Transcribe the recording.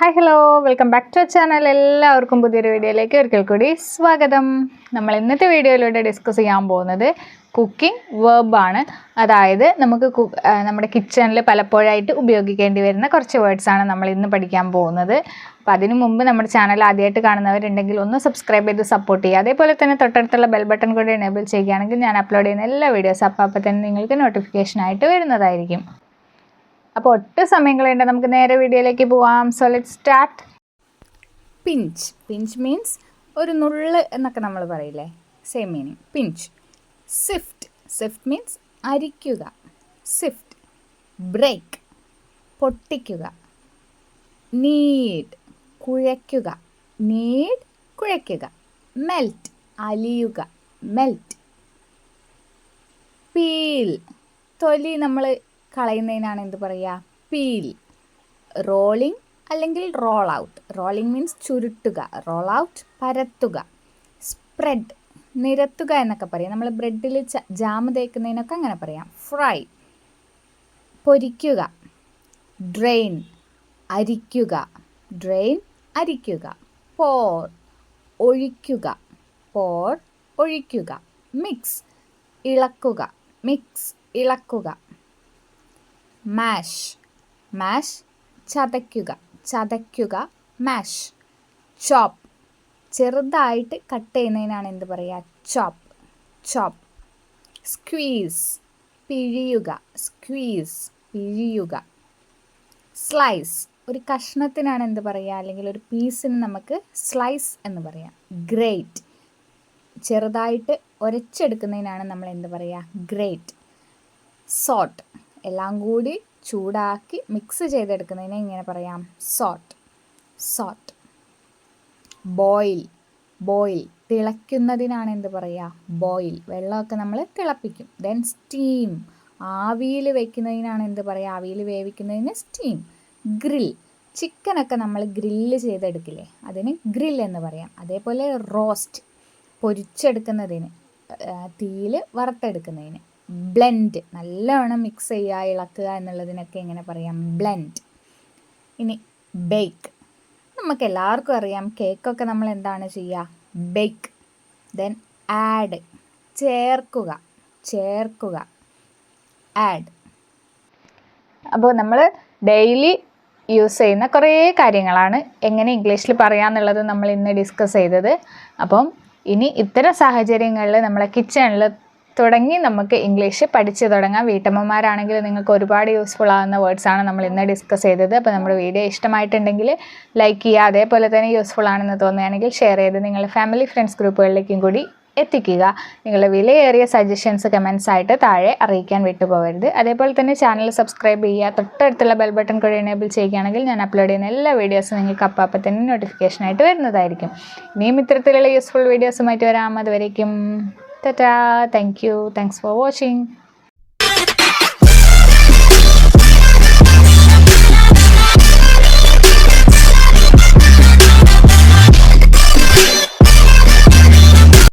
Hi hello welcome back to channel എല്ലാവർക്കും പുതിയൊരു വീഡിയോയിലേക്ക് ഒരിക്കൽ കൂടി സ്വാഗതം. നമ്മൾ ഇന്നത്തെ വീഡിയോയിലൂടെ ഡിസ്കസ് ചെയ്യാൻ പോകുന്നത് കുക്കിംഗ് വേർബാണ് അതായത് നമുക്ക് നമ്മുടെ കിച്ചണിൽ പലപ്പോഴായിട്ട് ഉപയോഗിക്കേണ്ടി വരുന്ന കുറച്ച് വേർഡ്സാണ് നമ്മൾ ഇന്ന് പഠിക്കാൻ പോകുന്നത്. അപ്പോൾ അതിനു മുമ്പ് നമ്മുടെ ചാനൽ ആദ്യമായിട്ട് കാണുന്നവരുണ്ടെങ്കിൽ ഒന്ന് സബ്സ്ക്രൈബ് ചെയ്ത് സപ്പോർട്ട് ചെയ്യുക. അതേപോലെ തന്നെ തൊട്ടടുത്തുള്ള ബെൽ ബട്ടൺ കൂടി എനേബിൾ ചെയ്യുകയാണെങ്കിൽ ഞാൻ അപ്ലോഡ് ചെയ്യുന്ന എല്ലാ വീഡിയോസ് അപ്പോൾ അപ്പോൾ തന്നെ നിങ്ങൾക്ക് നോട്ടിഫിക്കേഷൻ ആയിട്ട് വരുന്നതായിരിക്കും. അപ്പോൾ ഒട്ടും സമയം കളയണ്ട. നമുക്ക് നേരെ വീഡിയോയിലേക്ക് പോവാം. So let start pinch pinch means ഒരു നുള്ള് എന്നൊക്കെ നമ്മൾ പറയില്ലേ? Same meaning pinch sift sift means അരിക്കുക. Sift break പൊട്ടിക്കുക. നീഡ് കുഴയ്ക്കുക. നീഡ് കുഴയ്ക്കുക. മെൽറ്റ് അലിയുക. മെൽറ്റ് പീൽ തൊലി നമ്മൾ കളയുന്നതിനാണ് എന്ത് പറയുക പീൽ റോളിംഗ് അല്ലെങ്കിൽ റോൾ ഔട്ട് റോളിംഗ് മീൻസ് ചുരുട്ടുക. റോൾ ഔട്ട് പരത്തുക. സ്പ്രെഡ് നിരത്തുക എന്നൊക്കെ പറയാം. നമ്മൾ ബ്രെഡിൽ ജാമ് തേക്കുന്നതിനൊക്കെ അങ്ങനെ പറയാം. ഫ്രൈ പൊരിക്കുക. ഡ്രെയിൻ അരിക്കുക. ഡ്രെയിൻ അരിക്കുക. പോർ ഒഴിക്കുക. പോർ ഒഴിക്കുക. മിക്സ് ഇളക്കുക. മിക്സ് ഇളക്കുക. മാഷ്. മാഷ് ചതയ്ക്കുക. ചതയ്ക്കുക മാഷ്. ചോപ്പ്. ചെറുതായിട്ട് കട്ട് ചെയ്യുന്നതിനാണ് എന്ത് പറയുക? ചോപ്പ്. ചോപ്പ്. സ്ക്വീസ്. പിഴിയുക. സ്ക്വീസ്. പിഴിയുക. സ്ലൈസ്. ഒരു കഷ്ണത്തിനാണ് എന്ത് പറയുക? അല്ലെങ്കിൽ ഒരു പീസിന് നമുക്ക് സ്ലൈസ് എന്ന് പറയാം. ഗ്രേറ്റ്. ചെറുതായിട്ട് ഒരച്ചെടുക്കുന്നതിനാണ് നമ്മൾ എന്ത് പറയുക? ഗ്രേറ്റ്. സോട്ട്. എല്ലാം കൂടി ചൂടാക്കി മിക്സ് ചെയ്തെടുക്കുന്നതിനെ ഇങ്ങനെ പറയാം. സോട്ട് സോട്ട് ബോയിൽ ബോയിൽ തിളയ്ക്കുന്നതിനാണ് എന്ത് പറയുക ബോയിൽ വെള്ളമൊക്കെ നമ്മൾ തിളപ്പിക്കും. ദെൻ സ്റ്റീം ആവിയിൽ വയ്ക്കുന്നതിനാണ് എന്ത് പറയുക ആവിയിൽ വേവിക്കുന്നതിന് സ്റ്റീം ഗ്രിൽ ചിക്കനൊക്കെ നമ്മൾ ഗ്രില്ല് ചെയ്തെടുക്കില്ലേ? അതിന് ഗ്രിൽ എന്ന് പറയാം. അതേപോലെ റോസ്റ്റ് പൊരിച്ചെടുക്കുന്നതിന് തീയിൽ വറുത്തെടുക്കുന്നതിന്. ബ്ലെൻഡ്. നല്ലവണ്ണം മിക്സ് ചെയ്യുക ഇളക്കുക എന്നുള്ളതിനൊക്കെ എങ്ങനെ പറയാം. ബ്ലെൻഡ്. ഇനി ബേക്ക് നമുക്ക് എല്ലാവർക്കും അറിയാം കേക്കൊക്കെ നമ്മൾ എന്താണ് ചെയ്യുക? ബേക്ക് ദെൻ ആഡ് ചേർക്കുക. ചേർക്കുക. ആഡ് അപ്പോൾ നമ്മൾ ഡെയിലി യൂസ് ചെയ്യുന്ന കുറേ കാര്യങ്ങളാണ്. എങ്ങനെ ഇംഗ്ലീഷിൽ പറയാമെന്നുള്ളത് നമ്മൾ ഇന്ന് ഡിസ്കസ് ചെയ്തത്. അപ്പം ഇനി ഇത്തരം സാഹചര്യങ്ങളിൽ നമ്മളെ കിച്ചണിൽ തുടങ്ങി നമുക്ക് ഇംഗ്ലീഷ് പഠിച്ചു തുടങ്ങാം. വീട്ടമ്മമാരാണെങ്കിൽ നിങ്ങൾക്ക് ഒരുപാട് യൂസ്ഫുൾ ആകുന്ന വേർഡ്സാണ് നമ്മൾ ഇന്ന് ഡിസ്കസ് ചെയ്തത്. അപ്പോൾ നമ്മുടെ വീഡിയോ ഇഷ്ടമായിട്ടുണ്ടെങ്കിൽ ലൈക്ക് ചെയ്യുക. അതേപോലെ തന്നെ യൂസ്ഫുൾ ആണെന്ന് തോന്നുകയാണെങ്കിൽ ഷെയർ ചെയ്ത് നിങ്ങളുടെ ഫാമിലി ഫ്രണ്ട്സ് ഗ്രൂപ്പുകളിലേക്കും കൂടി എത്തിക്കുക. നിങ്ങളുടെ വിലയേറിയ സജഷൻസ് കമൻസ് ആയിട്ട് താഴെ അറിയിക്കാൻ വിട്ടുപോകരുത്. അതേപോലെ തന്നെ ചാനൽ സബ്സ്ക്രൈബ് ചെയ്യുക. തൊട്ടടുത്തുള്ള ബെൽ ബട്ടൺ കൂടി എനേബിൾ ചെയ്യുകയാണെങ്കിൽ ഞാൻ അപ്ലോഡ് ചെയ്യുന്ന എല്ലാ വീഡിയോസും നിങ്ങൾക്ക് അപ്പം തന്നെ നോട്ടിഫിക്കേഷനായിട്ട് വരുന്നതായിരിക്കും. ഇനിയും ഇത്തരത്തിലുള്ള യൂസ്ഫുൾ വീഡിയോസുമായിട്ട് വരാം. അതുവരേക്കും. Ta-da! Thank you. Thanks for watching.